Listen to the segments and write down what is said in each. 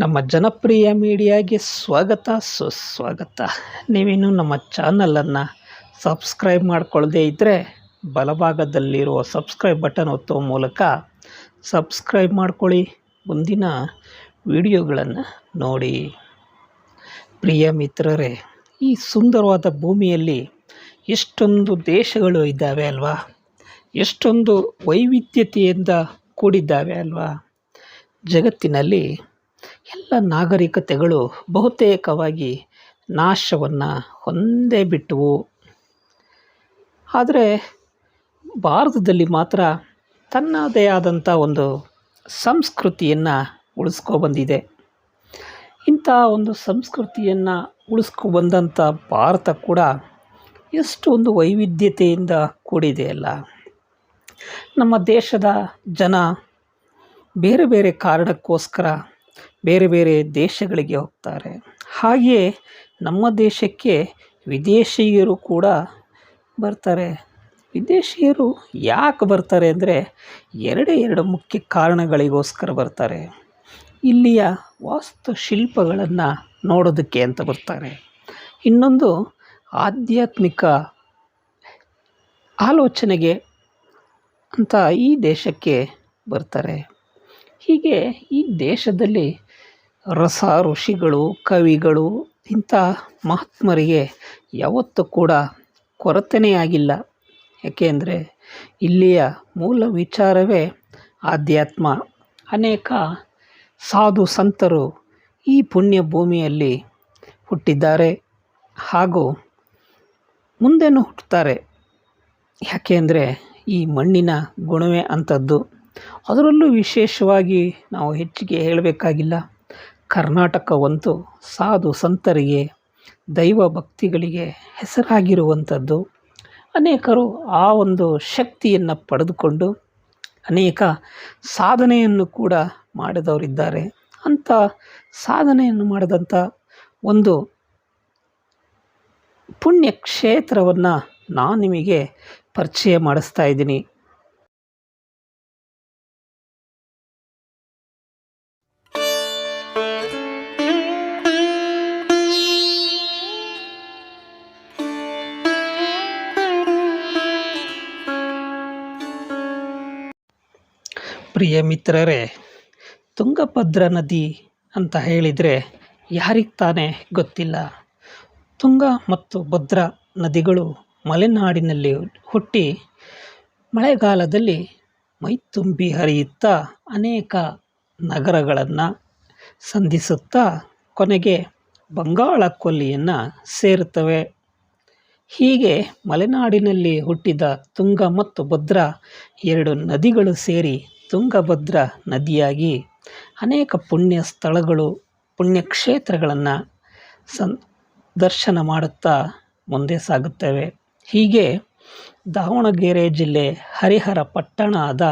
ನಮ್ಮ ಜನಪ್ರಿಯ ಮೀಡಿಯಾಗೆ ಸ್ವಾಗತ, ಸುಸ್ವಾಗತ. ನೀವಿನ್ನೂ ನಮ್ಮ ಚಾನಲನ್ನು ಸಬ್ಸ್ಕ್ರೈಬ್ ಮಾಡಿಕೊಳ್ಳದೇ ಇದ್ದರೆ ಬಲಭಾಗದಲ್ಲಿರುವ ಸಬ್ಸ್ಕ್ರೈಬ್ ಬಟನ್ ಒತ್ತುವ ಮೂಲಕ ಸಬ್ಸ್ಕ್ರೈಬ್ ಮಾಡ್ಕೊಳ್ಳಿ. ಮುಂದಿನ ವಿಡಿಯೋಗಳನ್ನು ನೋಡಿ. ಪ್ರಿಯ ಮಿತ್ರರೇ, ಈ ಸುಂದರವಾದ ಭೂಮಿಯಲ್ಲಿ ಎಷ್ಟೊಂದು ದೇಶಗಳು ಇದ್ದಾವೆ ಅಲ್ವಾ? ಎಷ್ಟೊಂದು ವೈವಿಧ್ಯತೆಯಿಂದ ಕೂಡಿದ್ದಾವೆ ಅಲ್ವಾ? ಜಗತ್ತಿನಲ್ಲಿ ಎಲ್ಲ ನಾಗರಿಕತೆಗಳು ಬಹುತೇಕವಾಗಿ ನಾಶವನ್ನು ಹೊಂದೇ ಬಿಟ್ಟವು. ಆದರೆ ಭಾರತದಲ್ಲಿ ಮಾತ್ರ ತನ್ನದೇ ಆದಂಥ ಒಂದು ಸಂಸ್ಕೃತಿಯನ್ನು ಉಳಿಸ್ಕೊಬಂದಿದೆ ಇಂಥ ಒಂದು ಸಂಸ್ಕೃತಿಯನ್ನು ಉಳಿಸ್ಕೊಬಂದಂಥ ಭಾರತ ಕೂಡ ಎಷ್ಟೊಂದು ವೈವಿಧ್ಯತೆಯಿಂದ ಕೂಡಿದೆಯಲ್ಲ ನಮ್ಮ ದೇಶದ ಜನ ಬೇರೆ ಬೇರೆ ಕಾರಣಕ್ಕೋಸ್ಕರ ಬೇರೆ ಬೇರೆ ದೇಶಗಳಿಗೆ ಹೋಗ್ತಾರೆ. ಹಾಗೆಯೇ ನಮ್ಮ ದೇಶಕ್ಕೆ ವಿದೇಶಿಯರು ಕೂಡ ಬರ್ತಾರೆ. ವಿದೇಶಿಯರು ಯಾಕೆ ಬರ್ತಾರೆ ಅಂದರೆ ಎರಡೇ ಎರಡು ಮುಖ್ಯ ಕಾರಣಗಳಿಗೋಸ್ಕರ ಬರ್ತಾರೆ. ಇಲ್ಲಿಯ ವಾಸ್ತುಶಿಲ್ಪಗಳನ್ನು ನೋಡೋದಕ್ಕೆ ಅಂತ ಬರ್ತಾರೆ. ಇನ್ನೊಂದು ಆಧ್ಯಾತ್ಮಿಕ ಆಲೋಚನೆಗೆ ಅಂತ ಈ ದೇಶಕ್ಕೆ ಬರ್ತಾರೆ. ಹೀಗೆ ಈ ದೇಶದಲ್ಲಿ ರಸ ಋಷಿಗಳು ಕವಿಗಳು ಇಂಥ ಮಹಾತ್ಮರಿಗೆ ಯಾವತ್ತೂ ಕೂಡ ಕೊರತೆಯೇ ಆಗಿಲ್ಲ ಯಾಕೆಂದರೆ ಇಲ್ಲಿಯ ಮೂಲ ವಿಚಾರವೇ ಆಧ್ಯಾತ್ಮ. ಅನೇಕ ಸಾಧು ಸಂತರು ಈ ಪುಣ್ಯ ಭೂಮಿಯಲ್ಲಿ ಹುಟ್ಟಿದ್ದಾರೆ ಹಾಗೂ ಮುಂದೆನೂ ಹುಟ್ಟುತ್ತಾರೆ. ಯಾಕೆಂದರೆ ಈ ಮಣ್ಣಿನ ಗುಣವೇ ಅಂಥದ್ದು. ಅದರಲ್ಲೂ ವಿಶೇಷವಾಗಿ ನಾವು ಹೆಚ್ಚಿಗೆ ಹೇಳಬೇಕಾಗಿಲ್ಲ. ಕರ್ನಾಟಕವಂತೂ ಸಾಧು ಸಂತರಿಗೆ, ದೈವ ಭಕ್ತಿಗಳಿಗೆ ಹೆಸರಾಗಿರುವಂಥದ್ದು. ಅನೇಕರು ಆ ಒಂದು ಶಕ್ತಿಯನ್ನು ಪಡೆದುಕೊಂಡು ಅನೇಕ ಸಾಧನೆಯನ್ನು ಕೂಡ ಮಾಡಿದವರಿದ್ದಾರೆ. ಅಂಥ ಸಾಧನೆಯನ್ನು ಮಾಡಿದಂಥ ಒಂದು ಪುಣ್ಯ ಕ್ಷೇತ್ರವನ್ನು ನಾನು ನಿಮಗೆ ಪರಿಚಯ ಮಾಡಿಸ್ತಾ ಇದ್ದೀನಿ. ಪ್ರಿಯ ಮಿತ್ರರೇ, ತುಂಗಭದ್ರಾ ನದಿ ಅಂತ ಹೇಳಿದರೆ ಯಾರಿಗೆ ತಾನೇ ಗೊತ್ತಿಲ್ಲ. ತುಂಗ ಮತ್ತು ಭದ್ರಾ ನದಿಗಳು ಮಲೆನಾಡಿನಲ್ಲಿ ಹುಟ್ಟಿ ಮಳೆಗಾಲದಲ್ಲಿ ಮೈತುಂಬಿ ಹರಿಯುತ್ತಾ ಅನೇಕ ನಗರಗಳನ್ನು ಸಂಧಿಸುತ್ತಾ ಕೊನೆಗೆ ಬಂಗಾಳ ಕೊಲ್ಲಿಯನ್ನು ಸೇರುತ್ತವೆ. ಹೀಗೆ ಮಲೆನಾಡಿನಲ್ಲಿ ಹುಟ್ಟಿದ ತುಂಗ ಮತ್ತು ಭದ್ರಾ ಎರಡು ನದಿಗಳು ಸೇರಿ ತುಂಗಭದ್ರಾ ನದಿಯಾಗಿ ಅನೇಕ ಪುಣ್ಯ ಸ್ಥಳಗಳು ಪುಣ್ಯಕ್ಷೇತ್ರಗಳನ್ನು ಸನ್ ದರ್ಶನ ಮಾಡುತ್ತಾ ಮುಂದೆ ಸಾಗುತ್ತೇವೆ. ಹೀಗೆ ದಾವಣಗೆರೆ ಜಿಲ್ಲೆ ಹರಿಹರ ಪಟ್ಟಣದ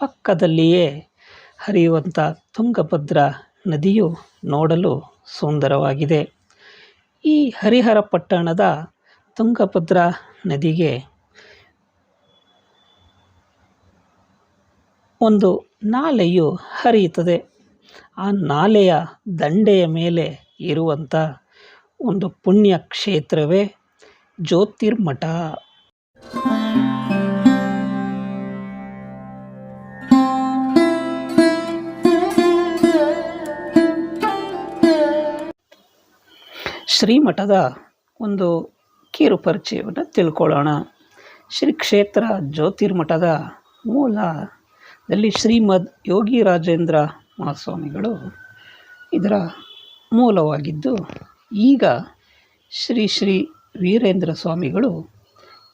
ಪಕ್ಕದಲ್ಲಿಯೇ ಹರಿಯುವಂಥ ತುಂಗಭದ್ರಾ ನದಿಯು ನೋಡಲು ಸುಂದರವಾಗಿದೆ. ಈ ಹರಿಹರ ಪಟ್ಟಣದ ತುಂಗಭದ್ರಾ ನದಿಗೆ ಒಂದು ನಾಲೆಯು ಹರಿಯುತ್ತದೆ. ಆ ನಾಲೆಯ ದಂಡೆಯ ಮೇಲೆ ಇರುವಂಥ ಒಂದು ಪುಣ್ಯ ಕ್ಷೇತ್ರವೇ ಜ್ಯೋತಿರ್ಮಠ. ಶ್ರೀಮಠದ ಒಂದು ಕಿರು ಪರಿಚಯವನ್ನು ತಿಳ್ಕೊಳ್ಳೋಣ. ಶ್ರೀ ಕ್ಷೇತ್ರ ಜ್ಯೋತಿರ್ಮಠದ ಮೂಲದಲ್ಲಿ ಶ್ರೀಮದ್ ಯೋಗಿ ರಾಜೇಂದ್ರ ಮಹಾಸ್ವಾಮಿಗಳು ಇದರ ಮೂಲವಾಗಿದ್ದು, ಈಗ ಶ್ರೀ ಶ್ರೀ ವೀರೇಂದ್ರ ಸ್ವಾಮಿಗಳು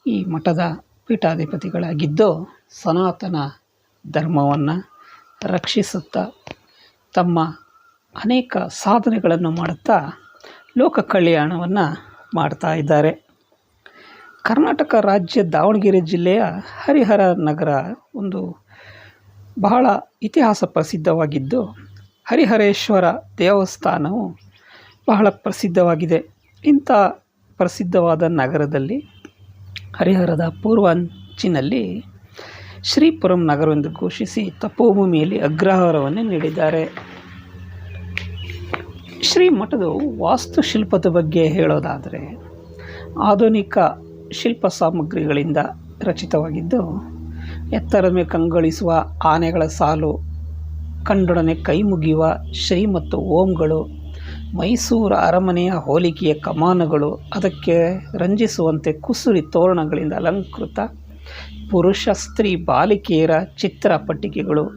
ಈ ಮಠದ ಪೀಠಾಧಿಪತಿಗಳಾಗಿದ್ದು, ಸನಾತನ ಧರ್ಮವನ್ನು ರಕ್ಷಿಸುತ್ತಾ ತಮ್ಮ ಅನೇಕ ಸಾಧನೆಗಳನ್ನು ಮಾಡುತ್ತಾ ಲೋಕ ಕಲ್ಯಾಣವನ್ನು ಮಾಡ್ತಾ ಇದ್ದಾರೆ. ಕರ್ನಾಟಕ ರಾಜ್ಯ ದಾವಣಗೆರೆ ಜಿಲ್ಲೆಯ ಹರಿಹರ ನಗರ ಒಂದು ಬಹಳ ಇತಿಹಾಸ ಪ್ರಸಿದ್ಧವಾಗಿದ್ದು ಹರಿಹರೇಶ್ವರ ದೇವಸ್ಥಾನವು ಬಹಳ ಪ್ರಸಿದ್ಧವಾಗಿದೆ. ಇಂಥ ಪ್ರಸಿದ್ಧವಾದ ನಗರದಲ್ಲಿ, ಹರಿಹರದ ಪೂರ್ವಾಂಚಿನಲ್ಲಿ ಶ್ರೀಪುರಂ ನಗರವೆಂದು ಘೋಷಿಸಿ ತಪೋಭೂಮಿಯಲ್ಲಿ ಅಗ್ರಹಾರವನ್ನು ನೀಡಿದ್ದಾರೆ. ಶ್ರೀ ಮಠದ ವಾಸ್ತುಶಿಲ್ಪದ ಬಗ್ಗೆ ಹೇಳೋದಾದರೆ, ಆಧುನಿಕ ಶಿಲ್ಪ ಸಾಮಗ್ರಿಗಳಿಂದ ರಚಿತವಾಗಿದ್ದು ಎತ್ತರದ ಮೇಲೆ ಕಂಗೊಳಿಸುವ ಆನೆಗಳ ಸಾಲು, ಕಂಡೊಡನೆ ಕೈ ಮುಗಿಯುವ ಶ್ರೀ ಮತ್ತು ಓಂಗಳು, ಮೈಸೂರು ಅರಮನೆಯ ಹೋಲಿಕೆಯ ಕಮಾನುಗಳು, ಅದಕ್ಕೆ ರಂಜಿಸುವಂತೆ ಕುಸುರಿ ತೋರಣಗಳಿಂದ ಅಲಂಕೃತ ಪುರುಷ ಸ್ತ್ರೀ ಬಾಲಿಕೆಯರ ಚಿತ್ರ ಪಟ್ಟಿಕೆಗಳು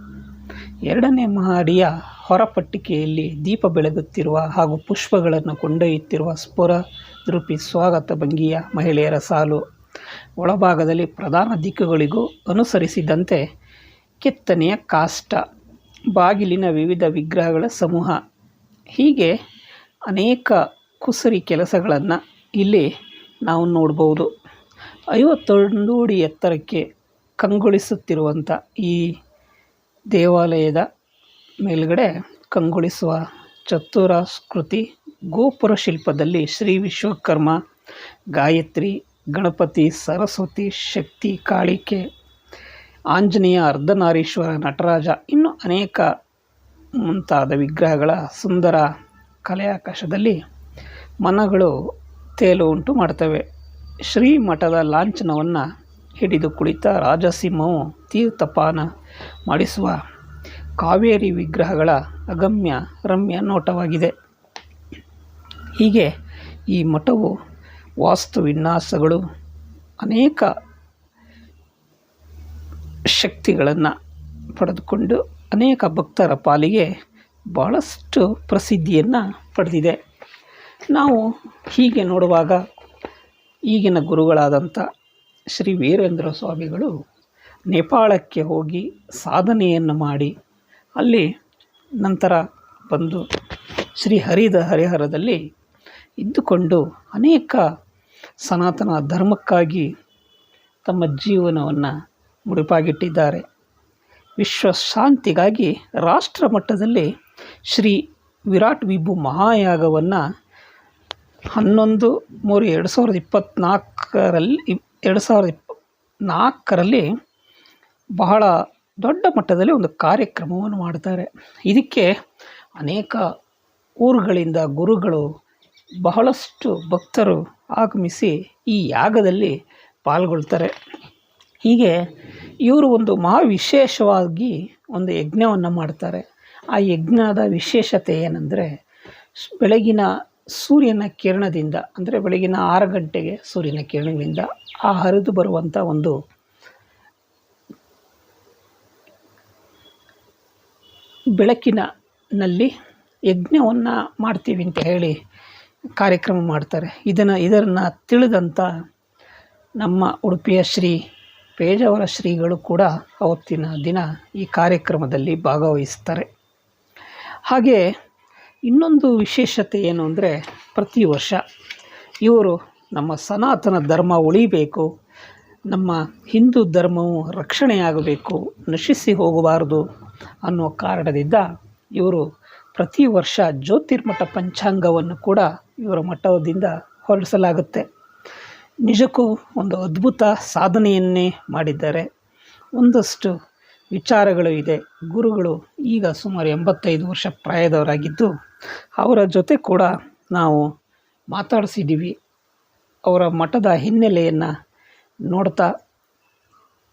ಎರಡನೇ ಮಹಡಿಯ ಹೊರಪಟ್ಟಿಕೆಯಲ್ಲಿ ದೀಪ ಬೆಳಗುತ್ತಿರುವ ಹಾಗೂ ಪುಷ್ಪಗಳನ್ನು ಕೊಂಡೊಯ್ಯುತ್ತಿರುವ ಸ್ಫುರ ರೂಪಿ ಸ್ವಾಗತ ಭಂಗಿಯ ಮಹಿಳೆಯರ ಸಾಲು. ಒಳಭಾಗದಲ್ಲಿ ಪ್ರಧಾನ ದಿಕ್ಕುಗಳಿಗೂ ಅನುಸರಿಸಿದಂತೆ ಕೆತ್ತನೆಯ ಕಾಷ್ಟ, ಬಾಗಿಲಿನ ವಿವಿಧ ವಿಗ್ರಹಗಳ ಸಮೂಹ. ಹೀಗೆ ಅನೇಕ ಕುಸರಿ ಕೆಲಸಗಳನ್ನು ಇಲ್ಲಿ ನಾವು ನೋಡ್ಬೋದು. ಐವತ್ತೊಂದು ಅಡಿ ಎತ್ತರಕ್ಕೆ ಕಂಗೊಳಿಸುತ್ತಿರುವಂಥ ಈ ದೇವಾಲಯದ ಮೇಲುಗಡೆ ಕಂಗೊಳಿಸುವ ಚತುರಾಕೃತಿ ಗೋಪುರ ಶಿಲ್ಪದಲ್ಲಿ ಶ್ರೀ ವಿಶ್ವಕರ್ಮ ಗಾಯತ್ರಿ ಗಣಪತಿ ಸರಸ್ವತಿ ಶಕ್ತಿ ಕಾಳಿಕೆ, ಆಂಜನೇಯ ಅರ್ಧನಾರೀಶ್ವರ ನಟರಾಜ, ಇನ್ನೂ ಅನೇಕ ಮುಂತಾದ ವಿಗ್ರಹಗಳ ಸುಂದರ ಕಲೆಯಾಕಾಶದಲ್ಲಿ ಮನಗಳು ತೇಲು ಉಂಟು ಮಾಡ್ತವೆ. ಶ್ರೀ ಮಠದ ಲಾಂಛನವನ್ನು ಹಿಡಿದು ಕುಳಿತ ರಾಜಸಿಂಹವು ತೀರ್ಥಪಾನ ಮಾಡಿಸುವ ಕಾವೇರಿ ವಿಗ್ರಹಗಳ ಅಗಮ್ಯ ರಮ್ಯ ನೋಟವಾಗಿದೆ. ಹೀಗೆ ಈ ಮಠವು ವಾಸ್ತು ವಿನ್ಯಾಸಗಳು ಅನೇಕ ಶಕ್ತಿಗಳನ್ನು ಪಡೆದುಕೊಂಡು ಅನೇಕ ಭಕ್ತರ ಪಾಲಿಗೆ ಭಾಳಷ್ಟು ಪ್ರಸಿದ್ಧಿಯನ್ನು ಪಡೆದಿದೆ. ನಾವು ಹೀಗೆ ನೋಡುವಾಗ ಈಗಿನ ಗುರುಗಳಾದಂಥ ಶ್ರೀ ವೀರೇಂದ್ರ ಸ್ವಾಮಿಗಳು ನೇಪಾಳಕ್ಕೆ ಹೋಗಿ ಸಾಧನೆಯನ್ನು ಮಾಡಿ ಅಲ್ಲಿ ನಂತರ ಬಂದು ಶ್ರೀ ಹರಿದ ಹರಿಹರದಲ್ಲಿ ಇದ್ದುಕೊಂಡು ಅನೇಕ ಸನಾತನ ಧರ್ಮಕ್ಕಾಗಿ ತಮ್ಮ ಜೀವನವನ್ನು ಮುಡಿಪಾಗಿಟ್ಟಿದ್ದಾರೆ. ವಿಶ್ವ ಶಾಂತಿಗಾಗಿ ರಾಷ್ಟ್ರ ಮಟ್ಟದಲ್ಲಿ ಶ್ರೀ ವಿರಾಟ್ ವಿಭು ಮಹಾಯಾಗವನ್ನು ಹನ್ನೊಂದು ಮೂರು ಎರಡು ಸಾವಿರದ ಇಪ್ಪತ್ತ್ನಾಲ್ಕರಲ್ಲಿ ಎರಡು ಸಾವಿರದ ಇಪ್ಪ ನಾಲ್ಕರಲ್ಲಿ ಬಹಳ ದೊಡ್ಡ ಮಟ್ಟದಲ್ಲಿ ಒಂದು ಕಾರ್ಯಕ್ರಮವನ್ನು ಮಾಡ್ತಾರೆ ಇದಕ್ಕೆ ಅನೇಕ ಊರುಗಳಿಂದ ಗುರುಗಳು, ಬಹಳಷ್ಟು ಭಕ್ತರು ಆಗಮಿಸಿ ಈ ಯಾಗದಲ್ಲಿ ಪಾಲ್ಗೊಳ್ತಾರೆ. ಹೀಗೆ ಇವರು ಒಂದು ಮಹಾ ವಿಶೇಷವಾಗಿ ಒಂದು ಯಜ್ಞವನ್ನು ಮಾಡ್ತಾರೆ. ಆ ಯಜ್ಞದ ವಿಶೇಷತೆ ಏನಂದರೆ, ಬೆಳಗಿನ ಸೂರ್ಯನ ಕಿರಣದಿಂದ, ಅಂದರೆ ಬೆಳಗಿನ ಆರು ಗಂಟೆಗೆ ಸೂರ್ಯನ ಕಿರಣಗಳಿಂದ ಆ ಹರಿದು ಬರುವಂಥ ಒಂದು ಬೆಳಕಿನಲ್ಲಿ ಯಜ್ಞವನ್ನು ಮಾಡ್ತೀವಿ ಅಂತ ಹೇಳಿ ಕಾರ್ಯಕ್ರಮ ಮಾಡ್ತಾರೆ. ಇದನ್ನು ಇದನ್ನು ತಿಳಿದಂಥ ನಮ್ಮ ಉಡುಪಿಯ ಶ್ರೀ ಪೇಜಾವರ ಶ್ರೀಗಳು ಕೂಡ ಅವತ್ತಿನ ದಿನ ಈ ಕಾರ್ಯಕ್ರಮದಲ್ಲಿ ಭಾಗವಹಿಸ್ತಾರೆ. ಹಾಗೆ ಇನ್ನೊಂದು ವಿಶೇಷತೆ ಏನು ಅಂದರೆ ಪ್ರತಿ ವರ್ಷ ಇವರು ನಮ್ಮ ಸನಾತನ ಧರ್ಮ ಉಳಿಬೇಕು, ನಮ್ಮ ಹಿಂದೂ ಧರ್ಮವು ರಕ್ಷಣೆಯಾಗಬೇಕು, ನಶಿಸಿ ಹೋಗಬಾರದು ಅನ್ನೋ ಕಾರಣದಿಂದ ಇವರು ಪ್ರತಿ ವರ್ಷ ಜ್ಯೋತಿರ್ಮಠ ಪಂಚಾಂಗವನ್ನು ಕೂಡ ಇವರ ಮಠದಿಂದ ಹೊರಡಿಸಲಾಗುತ್ತೆ. ನಿಜಕ್ಕೂ ಒಂದು ಅದ್ಭುತ ಸಾಧನೆಯನ್ನೇ ಮಾಡಿದ್ದಾರೆ. ಒಂದಷ್ಟು ವಿಚಾರಗಳು ಇದೆ. ಗುರುಗಳು ಈಗ ಸುಮಾರು ಎಂಬತ್ತೈದು ವರ್ಷ ಪ್ರಾಯದವರಾಗಿದ್ದು, ಅವರ ಜೊತೆ ಕೂಡ ನಾವು ಮಾತಾಡಿಸಿದ್ದೀವಿ. ಅವರ ಮಠದ ಹಿನ್ನೆಲೆಯನ್ನು ನೋಡ್ತಾ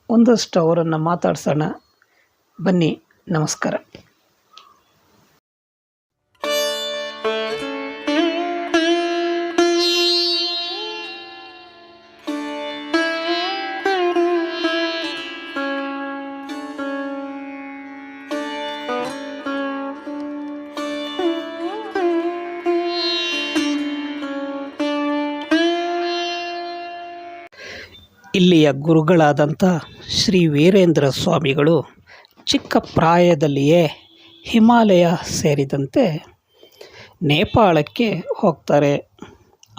ಒಂದಷ್ಟು ಅವರನ್ನು ಮಾತಾಡ್ಸೋಣ. ಬನ್ನಿ, ನಮಸ್ಕಾರ. ಇಲ್ಲಿಯ ಗುರುಗಳಾದಂಥ ಶ್ರೀ ವೀರೇಂದ್ರ ಸ್ವಾಮಿಗಳು ಚಿಕ್ಕ ಪ್ರಾಯದಲ್ಲಿಯೇ ಹಿಮಾಲಯ ಸೇರಿದಂತೆ ನೇಪಾಳಕ್ಕೆ ಹೋಗ್ತಾರೆ.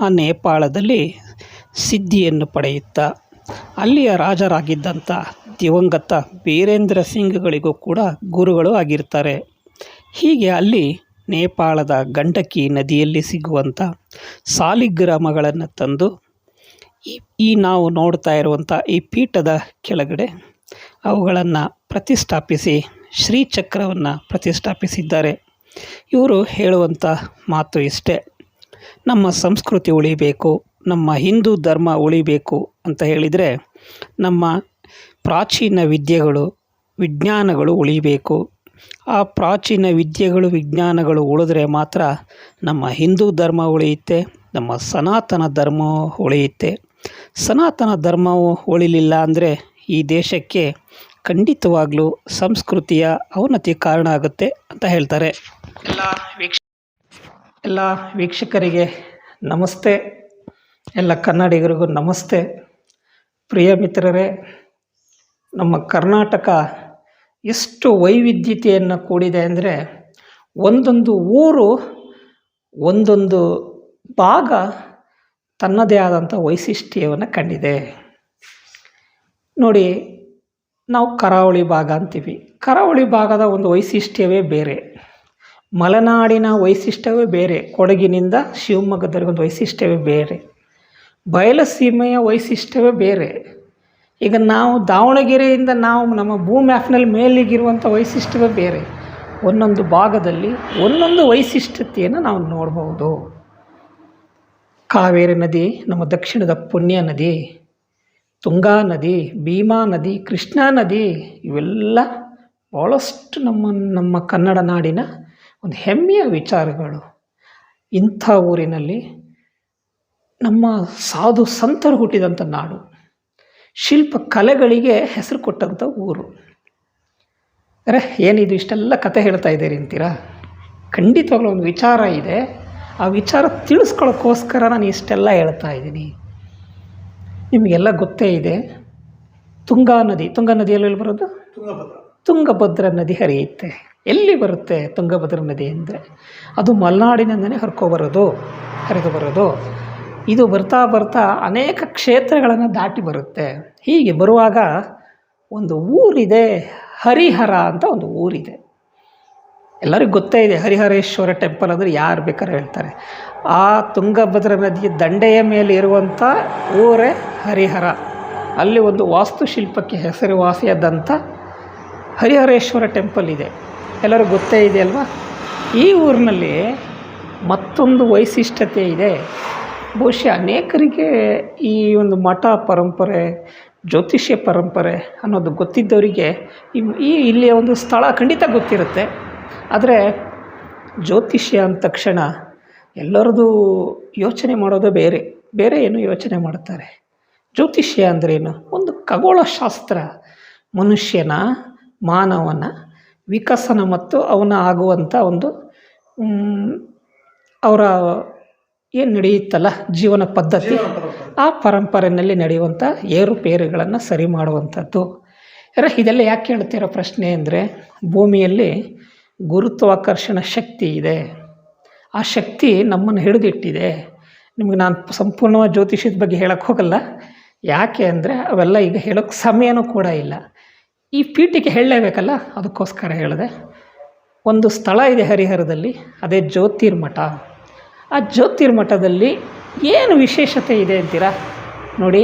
ಆ ನೇಪಾಳದಲ್ಲಿ ಸಿದ್ಧಿಯನ್ನು ಪಡೆಯುತ್ತಾ ಅಲ್ಲಿಯ ರಾಜರಾಗಿದ್ದಂಥ ದಿವಂಗತ ವೀರೇಂದ್ರ ಸಿಂಗ್ಗಳಿಗೂ ಕೂಡ ಗುರುಗಳು ಆಗಿರ್ತಾರೆ. ಹೀಗೆ ಅಲ್ಲಿ ನೇಪಾಳದ ಗಂಡಕಿ ನದಿಯಲ್ಲಿ ಸಿಗುವಂಥ ಸಾಲಿಗ್ರಾಮಗಳನ್ನು ತಂದು ಈ ನಾವು ನೋಡ್ತಾ ಇರುವಂಥ ಈ ಪೀಠದ ಕೆಳಗಡೆ ಅವುಗಳನ್ನು ಪ್ರತಿಷ್ಠಾಪಿಸಿ, ಶ್ರೀಚಕ್ರವನ್ನು ಪ್ರತಿಷ್ಠಾಪಿಸಿದ್ದಾರೆ. ಇವರು ಹೇಳುವಂಥ ಮಾತು ಇಷ್ಟೇ. ನಮ್ಮ ಸಂಸ್ಕೃತಿ ಉಳಿಬೇಕು, ನಮ್ಮ ಹಿಂದೂ ಧರ್ಮ ಉಳಿಬೇಕು ಅಂತ ಹೇಳಿದರೆ, ನಮ್ಮ ಪ್ರಾಚೀನ ವಿದ್ಯೆಗಳು, ವಿಜ್ಞಾನಗಳು ಉಳಿಬೇಕು. ಆ ಪ್ರಾಚೀನ ವಿದ್ಯೆಗಳು, ವಿಜ್ಞಾನಗಳು ಉಳಿದ್ರೆ ಮಾತ್ರ ನಮ್ಮ ಹಿಂದೂ ಧರ್ಮ ಉಳಿಯುತ್ತೆ, ನಮ್ಮ ಸನಾತನ ಧರ್ಮ ಉಳಿಯುತ್ತೆ. ಸನಾತನ ಧರ್ಮವು ಉಳಿಲಿಲ್ಲ ಅಂದರೆ ಈ ದೇಶಕ್ಕೆ ಖಂಡಿತವಾಗ್ಲೂ ಸಂಸ್ಕೃತಿಯ ಅವನತಿ ಕಾರಣ ಆಗುತ್ತೆ ಅಂತ ಹೇಳ್ತಾರೆ. ಎಲ್ಲ ವೀಕ್ಷ ಎಲ್ಲ ವೀಕ್ಷಕರಿಗೆ ನಮಸ್ತೆ. ಎಲ್ಲ ಕನ್ನಡಿಗರಿಗೂ ನಮಸ್ತೆ. ಪ್ರಿಯ ಮಿತ್ರರೇ, ನಮ್ಮ ಕರ್ನಾಟಕ ಎಷ್ಟು ವೈವಿಧ್ಯತೆಯನ್ನು ಕೂಡಿದೆ ಅಂದರೆ ಒಂದೊಂದು ಊರು, ಒಂದೊಂದು ಭಾಗ ತನ್ನದೇ ಆದಂಥ ವೈಶಿಷ್ಟ್ಯವನ್ನು ಕಂಡಿದೆ. ನೋಡಿ, ನಾವು ಕರಾವಳಿ ಭಾಗ ಅಂತೀವಿ. ಕರಾವಳಿ ಭಾಗದ ಒಂದು ವೈಶಿಷ್ಟ್ಯವೇ ಬೇರೆ. ಮಲೆನಾಡಿನ ವೈಶಿಷ್ಟ್ಯವೇ ಬೇರೆ. ಕೊಡಗಿನಿಂದ ಶಿವಮೊಗ್ಗದವರೆಗೆ ಒಂದು ವೈಶಿಷ್ಟ್ಯವೇ ಬೇರೆ. ಬಯಲಸೀಮೆಯ ವೈಶಿಷ್ಟ್ಯವೇ ಬೇರೆ. ಈಗ ನಾವು ದಾವಣಗೆರೆಯಿಂದ ನಾವು ನಮ್ಮ ಭೂಮಿ ಮ್ಯಾಪ್ನಲ್ಲಿ ಮೇಲಿಗಿರುವಂಥ ವೈಶಿಷ್ಟ್ಯವೇ ಬೇರೆ. ಒಂದೊಂದು ಭಾಗದಲ್ಲಿ ಒಂದೊಂದು ವೈಶಿಷ್ಟ್ಯತೆಯನ್ನು ನಾವು ನೋಡ್ಬೋದು. ಕಾವೇರಿ ನದಿ, ನಮ್ಮ ದಕ್ಷಿಣದ ಪುಣ್ಯ ನದಿ, ತುಂಗಾ ನದಿ, ಭೀಮಾ ನದಿ, ಕೃಷ್ಣಾ ನದಿ, ಇವೆಲ್ಲ ಭಾಳಷ್ಟು ನಮ್ಮ ನಮ್ಮ ಕನ್ನಡ ನಾಡಿನ ಒಂದು ಹೆಮ್ಮೆಯ ವಿಚಾರಗಳು. ಇಂಥ ಊರಿನಲ್ಲಿ ನಮ್ಮ ಸಾಧು ಸಂತರು ಹುಟ್ಟಿದಂಥ ನಾಡು, ಶಿಲ್ಪ ಕಲೆಗಳಿಗೆ ಹೆಸರು ಕೊಟ್ಟಂಥ ಊರು. ಅರೆ, ಏನಿದು ಇಷ್ಟೆಲ್ಲ ಕತೆ ಹೇಳ್ತಾ ಇದ್ದೀರಿ ಅಂತೀರಾ? ಖಂಡಿತವಾಗ್ಲೂ ಒಂದು ವಿಚಾರ ಇದೆ. ಆ ವಿಚಾರ ತಿಳಿಸ್ಕೊಳ್ಳೋಕ್ಕೋಸ್ಕರ ನಾನು ಇಷ್ಟೆಲ್ಲ ಹೇಳ್ತಾ ಇದ್ದೀನಿ. ನಿಮಗೆಲ್ಲ ಗೊತ್ತೇ ಇದೆ. ತುಂಗಾ ನದಿ ತುಂಗಾ ನದಿ ಎಲ್ಲಿ ಬರೋದು? ತುಂಗಭದ್ರಾ. ನದಿ ಹರಿಯುತ್ತೆ. ಎಲ್ಲಿ ಬರುತ್ತೆ ತುಂಗಭದ್ರ ನದಿ ಅಂದರೆ? ಅದು ಮಲೆನಾಡಿನಿಂದಲೇ ಹರ್ಕೊಬರೋದು ಹರಿದು ಬರೋದು. ಇದು ಬರ್ತಾ ಬರ್ತಾ ಅನೇಕ ಕ್ಷೇತ್ರಗಳನ್ನು ದಾಟಿ ಬರುತ್ತೆ. ಹೀಗೆ ಬರುವಾಗ ಒಂದು ಊರಿದೆ ಹರಿಹರ ಅಂತ ಒಂದು ಊರಿದೆ. ಎಲ್ಲರಿಗೂ ಗೊತ್ತೇ ಇದೆ, ಹರಿಹರೇಶ್ವರ ಟೆಂಪಲ್ ಅಂದರೆ ಯಾರು ಬೇಕಾದ್ರೆ ಹೇಳ್ತಾರೆ. ಆ ತುಂಗಭದ್ರಾ ನದಿಯ ದಂಡೆಯ ಮೇಲೆ ಇರುವಂಥ ಊರೇ ಹರಿಹರ. ಅಲ್ಲಿ ಒಂದು ವಾಸ್ತುಶಿಲ್ಪಕ್ಕೆ ಹೆಸರುವಾಸಿಯಾದಂಥ ಹರಿಹರೇಶ್ವರ ಟೆಂಪಲ್ ಇದೆ. ಎಲ್ಲರಿಗೂ ಗೊತ್ತೇ ಇದೆ ಅಲ್ವಾ? ಈ ಊರಿನಲ್ಲಿ ಮತ್ತೊಂದು ವೈಶಿಷ್ಟ್ಯತೆ ಇದೆ. ಬಹುಶಃ ಅನೇಕರಿಗೆ ಈ ಒಂದು ಮಠ ಪರಂಪರೆ, ಜ್ಯೋತಿಷ್ಯ ಪರಂಪರೆ ಅನ್ನೋದು ಗೊತ್ತಿದ್ದವರಿಗೆ ಈ ಇಲ್ಲಿಯ ಒಂದು ಸ್ಥಳ ಖಂಡಿತ ಗೊತ್ತಿರುತ್ತೆ. ಆದರೆ ಜ್ಯೋತಿಷ್ಯ ಅಂದ ತಕ್ಷಣ ಎಲ್ಲರದು ಯೋಚನೆ ಮಾಡೋದು ಬೇರೆ ಬೇರೆ ಏನು ಯೋಚನೆ ಮಾಡ್ತಾರೆ. ಜ್ಯೋತಿಷ್ಯ ಅಂದ್ರೇನು ಒಂದು ಖಗೋಳಶಾಸ್ತ್ರ. ಮನುಷ್ಯನ ಮಾನವನ ವಿಕಸನ ಮತ್ತು ಅವನ ಆಗುವಂಥ ಒಂದು ಅವರ ಏನು ನಡೆಯುತ್ತಲ್ಲ ಜೀವನ ಪದ್ಧತಿ? ಆ ಪರಂಪರೆಯಲ್ಲಿ ನಡೆಯುವಂಥ ಏರುಪೇರುಗಳನ್ನು ಸರಿ ಮಾಡುವಂಥದ್ದು. ಯಾರ ಇದೆಲ್ಲ ಯಾಕೆ ಹೇಳ್ತಿರೋ ಪ್ರಶ್ನೆ ಅಂದರೆ ಭೂಮಿಯಲ್ಲಿ ಗುರುತ್ವಾಕರ್ಷಣ ಶಕ್ತಿ ಇದೆ. ಆ ಶಕ್ತಿ ನಮ್ಮನ್ನು ಹಿಡಿದಿಟ್ಟಿದೆ. ನಿಮಗೆ ನಾನು ಸಂಪೂರ್ಣವಾಗಿ ಜ್ಯೋತಿಷ್ಯದ ಬಗ್ಗೆ ಹೇಳಕ್ಕೆ ಹೋಗಲ್ಲ. ಯಾಕೆ ಅಂದರೆ ಅವೆಲ್ಲ ಈಗ ಹೇಳೋಕ್ಕೆ ಸಮಯನೂ ಕೂಡ ಇಲ್ಲ. ಈ ಪೀಠಿಗೆ ಹೇಳಲೇಬೇಕಲ್ಲ? ಅದಕ್ಕೋಸ್ಕರ ಹೇಳಿದೆ. ಒಂದು ಸ್ಥಳ ಇದೆ ಹರಿಹರದಲ್ಲಿ, ಅದೇ ಜ್ಯೋತಿರ್ಮಠ. ಆ ಜ್ಯೋತಿರ್ಮಠದಲ್ಲಿ ಏನು ವಿಶೇಷತೆ ಇದೆ ಅಂತೀರಾ? ನೋಡಿ,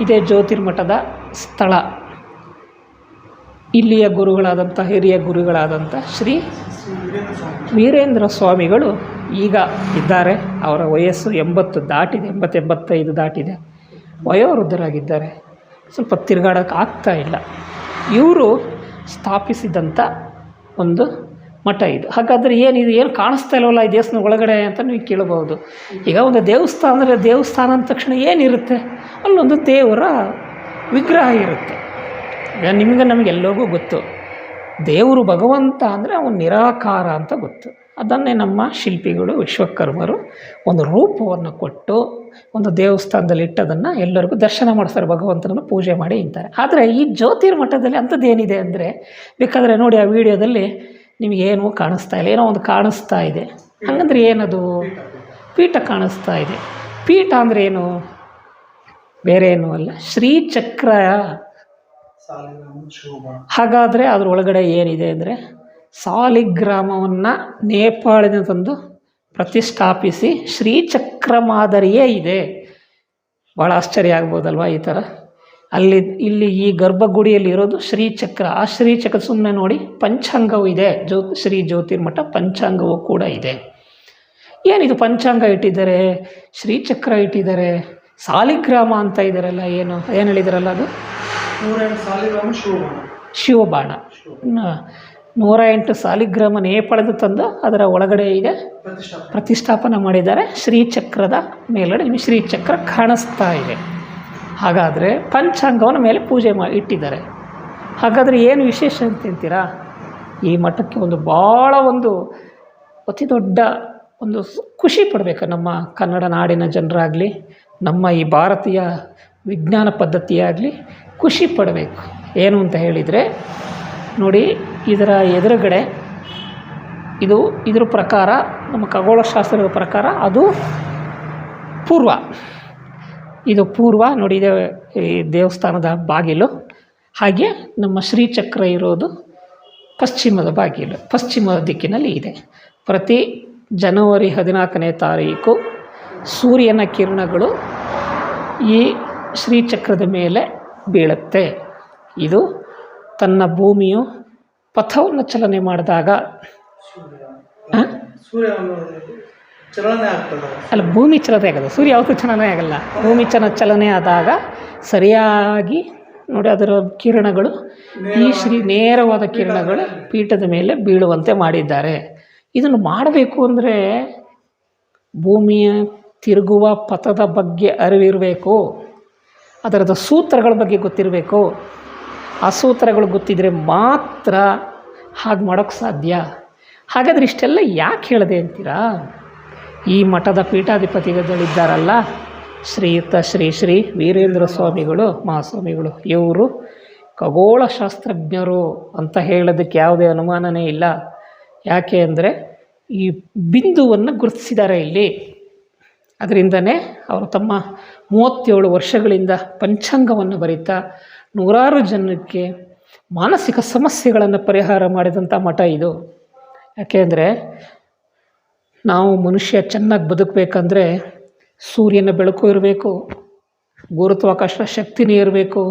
ಇದೇ ಜ್ಯೋತಿರ್ಮಠದ ಸ್ಥಳ. ಇಲ್ಲಿಯ ಗುರುಗಳಾದಂಥ, ಹಿರಿಯ ಗುರುಗಳಾದಂಥ ಶ್ರೀ ವೀರೇಂದ್ರ ಸ್ವಾಮಿಗಳು ಈಗ ಇದ್ದಾರೆ. ಅವರ ವಯಸ್ಸು ಎಂಬತ್ತು ದಾಟಿದೆ, ಎಂಬತ್ತೆಂಬತ್ತೈದು ದಾಟಿದೆ. ವಯೋವೃದ್ಧರಾಗಿದ್ದಾರೆ. ಸ್ವಲ್ಪ ತಿರುಗಾಡೋಕೆ ಆಗ್ತಾ ಇಲ್ಲ. ಇವರು ಸ್ಥಾಪಿಸಿದಂಥ ಒಂದು ಮಠ ಇದು. ಹಾಗಾದರೆ ಏನಿದು ಏನು ಕಾಣಿಸ್ತಾ ಇಲ್ಲವಲ್ಲ ಈ ದೇವಸ್ಥಾನ ಒಳಗಡೆ ಅಂತ ನೀವು ಕೇಳಬಹುದು. ಈಗ ಒಂದು ದೇವಸ್ಥಾನ ಅಂದರೆ ದೇವಸ್ಥಾನ ಅಂದ ತಕ್ಷಣ ಏನಿರುತ್ತೆ? ಅಲ್ಲೊಂದು ದೇವರ ವಿಗ್ರಹ ಇರುತ್ತೆ. ನಿಮಗೆ ನಮಗೆಲ್ಲರಿಗೂ ಗೊತ್ತು. ದೇವರು ಭಗವಂತ ಅಂದರೆ ಅವನು ನಿರಾಕಾರ ಅಂತ ಗೊತ್ತು. ಅದನ್ನೇ ನಮ್ಮ ಶಿಲ್ಪಿಗಳು, ವಿಶ್ವಕರ್ಮರು ಒಂದು ರೂಪವನ್ನು ಕೊಟ್ಟು, ಒಂದು ದೇವಸ್ಥಾನದಲ್ಲಿ ಇಟ್ಟದನ್ನು ಎಲ್ಲರಿಗೂ ದರ್ಶನ ಮಾಡಿಸ್ತಾರೆ, ಭಗವಂತನನ್ನು ಪೂಜೆ ಮಾಡಿ ಇಂತಾರೆ ಆದರೆ ಈ ಜ್ಯೋತಿರ್ಮಠದಲ್ಲಿ ಅಂಥದ್ದೇನಿದೆ ಅಂದರೆ, ಬೇಕಾದರೆ ನೋಡಿ ಆ ವಿಡಿಯೋದಲ್ಲಿ ನಿಮಗೇನು ಕಾಣಿಸ್ತಾ ಇಲ್ಲ, ಏನೋ ಒಂದು ಕಾಣಿಸ್ತಾ ಇದೆ. ಹಾಗಂದ್ರೆ ಏನದು? ಪೀಠ ಕಾಣಿಸ್ತಾ ಇದೆ. ಪೀಠ ಅಂದರೆ ಏನು? ಬೇರೆ ಏನೂ ಅಲ್ಲ, ಶ್ರೀಚಕ್ರ ಹಾಗಾದರೆ ಅದ್ರ ಒಳಗಡೆ ಏನಿದೆ ಅಂದರೆ ಸಾಲಿಗ್ರಾಮವನ್ನು ನೇಪಾಳದಿಂದ ತಂದು ಪ್ರತಿಷ್ಠಾಪಿಸಿ ಶ್ರೀಚಕ್ರ ಮಾದರಿಯೇ ಇದೆ. ಭಾಳ ಆಶ್ಚರ್ಯ ಆಗ್ಬೋದಲ್ವಾ ಈ ಥರ ಅಲ್ಲಿ, ಇಲ್ಲಿ ಈ ಗರ್ಭಗುಡಿಯಲ್ಲಿ ಇರೋದು ಶ್ರೀಚಕ್ರ. ಆ ಶ್ರೀಚಕ್ರ ಸುಮ್ಮನೆ ನೋಡಿ ಪಂಚಾಂಗವೂ ಇದೆ. ಜ್ಯೋ, ಶ್ರೀ ಜ್ಯೋತಿರ್ಮಠ ಪಂಚಾಂಗವೂ ಕೂಡ ಇದೆ. ಏನಿದು ಪಂಚಾಂಗ ಇಟ್ಟಿದ್ದಾರೆ? ಶ್ರೀಚಕ್ರ ಇಟ್ಟಿದ್ದಾರೆ. ಸಾಲಿಗ್ರಾಮ ಅಂತ ಇದ್ದಾರಲ್ಲ ಏನು ಏನು ಹೇಳಿದಾರಲ್ಲ ಅದು? ಶಿವಬಾಣ ನೂರ ಎಂಟು ಸಾಲಿಗ್ರಾಮ ನೇಪಾಳದ ತಂದು ಅದರ ಒಳಗಡೆ ಇದೆ ಪ್ರತಿಷ್ಠಾಪನೆ. ಮಾಡಿದ್ದಾರೆ. ಶ್ರೀಚಕ್ರದ ಮೇಲಡೆ ನಿಮಗೆ ಶ್ರೀಚಕ್ರ ಕಾಣಿಸ್ತಾ ಇದೆ. ಹಾಗಾದರೆ ಪಂಚಾಂಗವನ್ನು ಮೇಲೆ ಪೂಜೆ ಮಾಡಿ ಇಟ್ಟಿದ್ದಾರೆ. ಹಾಗಾದರೆ ಏನು ವಿಶೇಷ ಅಂತೀರಾ ಈ ಮಠಕ್ಕೆ ಒಂದು ಭಾಳ ಒಂದು ಅತಿ ದೊಡ್ಡ ಒಂದು ಖುಷಿ ಪಡಬೇಕು ನಮ್ಮ ಕನ್ನಡ ನಾಡಿನ ಜನರಾಗಲಿ ನಮ್ಮ ಈ ಭಾರತೀಯ ವಿಜ್ಞಾನ ಪದ್ಧತಿಯಾಗಲಿ ಖುಷಿ ಪಡಬೇಕು. ಏನು ಅಂತ ಹೇಳಿದರೆ, ನೋಡಿ, ಇದರ ಎದುರುಗಡೆ ಇದು ಇದ್ರ ಪ್ರಕಾರ, ನಮ್ಮ ಖಗೋಳಶಾಸ್ತ್ರದ ಪ್ರಕಾರ ಅದು ಪೂರ್ವ. ಇದು ಪೂರ್ವ, ನೋಡಿ, ಇದೆ ಈ ದೇವಸ್ಥಾನದ ಬಾಗಿಲು. ಹಾಗೆ ನಮ್ಮ ಶ್ರೀಚಕ್ರ ಇರೋದು ಪಶ್ಚಿಮದ ಬಾಗಿಲು. ಪಶ್ಚಿಮ ದಿಕ್ಕಿನಲ್ಲಿ ಇದೆ. ಪ್ರತಿ ಜನವರಿ ಹದಿನಾಲ್ಕನೇ ತಾರೀಕು ಸೂರ್ಯನ ಕಿರಣಗಳು ಈ ಶ್ರೀಚಕ್ರದ ಮೇಲೆ ಬೀಳುತ್ತೆ. ಇದು ತನ್ನ ಭೂಮಿಯು ಪಥವನ್ನು ಚಲನೆ ಮಾಡಿದಾಗ ಚಲನೆ ಅಲ್ಲ, ಭೂಮಿ ಚಲನೆ ಆಗೋದು ಸೂರ್ಯ ಯಾವತ್ತೂ ಚಲನೆ ಆಗಲ್ಲ. ಭೂಮಿ ಚಲ ಚಲನೆ ಆದಾಗ ಸರಿಯಾಗಿ ನೋಡಿ, ಅದರ ಕಿರಣಗಳು, ಈ ಶ್ರೀ ನೇರವಾದ ಕಿರಣಗಳು ಪೀಠದ ಮೇಲೆ ಬೀಳುವಂತೆ ಮಾಡಿದ್ದಾರೆ. ಇದನ್ನು ಮಾಡಬೇಕು ಅಂದರೆ ಭೂಮಿಯ ತಿರುಗುವ ಪಥದ ಬಗ್ಗೆ ಅರಿವಿರಬೇಕು. ಅದರದ ಸೂತ್ರಗಳ ಬಗ್ಗೆ ಗೊತ್ತಿರಬೇಕು. ಆ ಸೂತ್ರಗಳು ಗೊತ್ತಿದ್ದರೆ ಮಾತ್ರ ಹಾಗೆ ಮಾಡೋಕ್ಕೆ ಸಾಧ್ಯ. ಹಾಗಾದರೆ ಇಷ್ಟೆಲ್ಲ ಯಾಕೆ ಹೇಳಿದೆ ಅಂತೀರಾ? ಈ ಮಠದ ಪೀಠಾಧಿಪತಿಗಳಿದ್ದಾರಲ್ಲ, ಶ್ರೀಯುತ ಶ್ರೀ ಶ್ರೀ ವೀರೇಂದ್ರ ಸ್ವಾಮಿಗಳು, ಮಹಾಸ್ವಾಮಿಗಳು, ಇವರು ಖಗೋಳಶಾಸ್ತ್ರಜ್ಞರು ಅಂತ ಹೇಳೋದಕ್ಕೆ ಯಾವುದೇ ಅನುಮಾನನೇ ಇಲ್ಲ. ಯಾಕೆ ಅಂದರೆ ಈ ಬಿಂದುವನ್ನು ಗುರುತಿಸಿದ್ದಾರೆ ಇಲ್ಲಿ. ಅದರಿಂದನೇ ಅವರು ತಮ್ಮ ಮೂವತ್ತೇಳು ವರ್ಷಗಳಿಂದ ಪಂಚಾಂಗವನ್ನು ಬರೀತಾ ನೂರಾರು ಜನಕ್ಕೆ ಮಾನಸಿಕ ಸಮಸ್ಯೆಗಳನ್ನು ಪರಿಹಾರ ಮಾಡಿದಂಥ ಮಠ ಇದು. ಯಾಕೆಂದರೆ ನಾವು ಮನುಷ್ಯ ಚೆನ್ನಾಗಿ ಬದುಕಬೇಕಂದ್ರೆ ಸೂರ್ಯನ ಬೆಳಕು ಇರಬೇಕು, ಗುರುತ್ವಾಕರ್ಷಣ ಶಕ್ತಿನೇ ಇರಬೇಕು,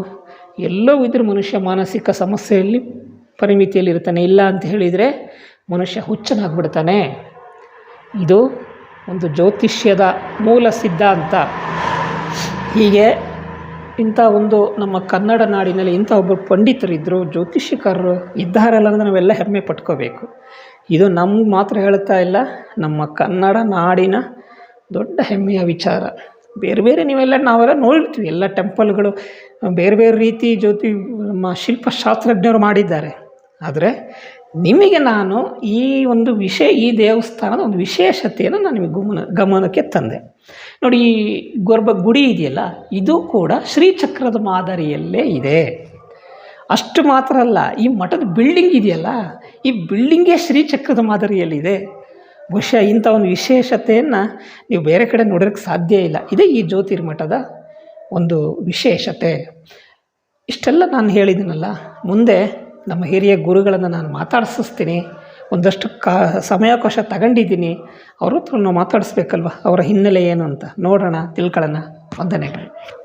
ಎಲ್ಲವೂ ಇದ್ದರೆ ಮನುಷ್ಯ ಮಾನಸಿಕ ಸಮಸ್ಯೆಯಲ್ಲಿ ಪರಿಮಿತಿಯಲ್ಲಿ ಇರ್ತಾನೆ. ಇಲ್ಲ ಅಂತ ಹೇಳಿದರೆ ಮನುಷ್ಯ ಹುಚ್ಚನಾಗ್ಬಿಡ್ತಾನೆ. ಇದು ಒಂದು ಜ್ಯೋತಿಷ್ಯದ ಮೂಲ ಸಿದ್ಧಾಂತ. ಹೀಗೆ ಇಂಥ ಒಂದು ನಮ್ಮ ಕನ್ನಡ ನಾಡಿನಲ್ಲಿ ಇಂಥ ಒಬ್ಬರು ಪಂಡಿತರಿದ್ದರು ಜ್ಯೋತಿಷ್ಯಕಾರರು ಇದ್ದಾರಲ್ಲ ಅಂದರೆ ನಾವೆಲ್ಲ ಹೆಮ್ಮೆ ಪಟ್ಕೋಬೇಕು. ಇದು ನಮ್ಗೆ ಮಾತ್ರ ಹೇಳ್ತಾ ಇಲ್ಲ, ನಮ್ಮ ಕನ್ನಡ ನಾಡಿನ ದೊಡ್ಡ ಹೆಮ್ಮೆಯ ವಿಚಾರ. ಬೇರೆ ಬೇರೆ ನೀವೆಲ್ಲ ನಾವೆಲ್ಲ ನೋಡಿರ್ತೀವಿ, ಎಲ್ಲ ಟೆಂಪಲ್ಗಳು ಬೇರೆ ಬೇರೆ ರೀತಿ ಜ್ಯೋತಿ, ನಮ್ಮ ಶಿಲ್ಪಶಾಸ್ತ್ರಜ್ಞರು ಮಾಡಿದ್ದಾರೆ. ಆದರೆ ನಿಮಗೆ ನಾನು ಈ ಒಂದು ವಿಷಯ, ಈ ದೇವಸ್ಥಾನದ ಒಂದು ವಿಶೇಷತೆಯನ್ನು ನಾನು ನಿಮಗೆ ಗಮನ, ಗಮನಕ್ಕೆ ತಂದೆ. ನೋಡಿ, ಈ ಗೊರ್ಬ ಗುಡಿ ಇದೆಯಲ್ಲ, ಇದು ಕೂಡ ಶ್ರೀಚಕ್ರದ ಮಾದರಿಯಲ್ಲೇ ಇದೆ. ಅಷ್ಟು ಮಾತ್ರ ಅಲ್ಲ, ಈ ಮಠದ ಬಿಲ್ಡಿಂಗ್ ಇದೆಯಲ್ಲ, ಈ ಬಿಲ್ಡಿಂಗೇ ಶ್ರೀಚಕ್ರದ ಮಾದರಿಯಲ್ಲಿದೆ. ಬಹುಶಃ ಇಂಥ ಒಂದು ವಿಶೇಷತೆಯನ್ನು ನೀವು ಬೇರೆ ಕಡೆ ನೋಡೋಕ್ಕೆ ಸಾಧ್ಯ ಇಲ್ಲ. ಇದೇ ಈ ಜ್ಯೋತಿರ್ಮಠದ ಒಂದು ವಿಶೇಷತೆ. ಇಷ್ಟೆಲ್ಲ ನಾನು ಹೇಳಿದ್ದೀನಲ್ಲ ಮುಂದೆ ನಮ್ಮ ಹಿರಿಯ ಗುರುಗಳನ್ನು ನಾನು ಮಾತಾಡಿಸ್ತೀನಿ ಒಂದಷ್ಟು ಕಾ, ಸಮಯಾವಕಾಶ ತಗೊಂಡಿದ್ದೀನಿ. ಅವ್ರ ಹತ್ರ ನಾವು ಮಾತಾಡಿಸ್ಬೇಕಲ್ವ? ಅವರ ಹಿನ್ನೆಲೆ ಏನು ಅಂತ ನೋಡೋಣ, ತಿಳ್ಕೊಳ್ಳೋಣ. ವಂದನೆಗಳು.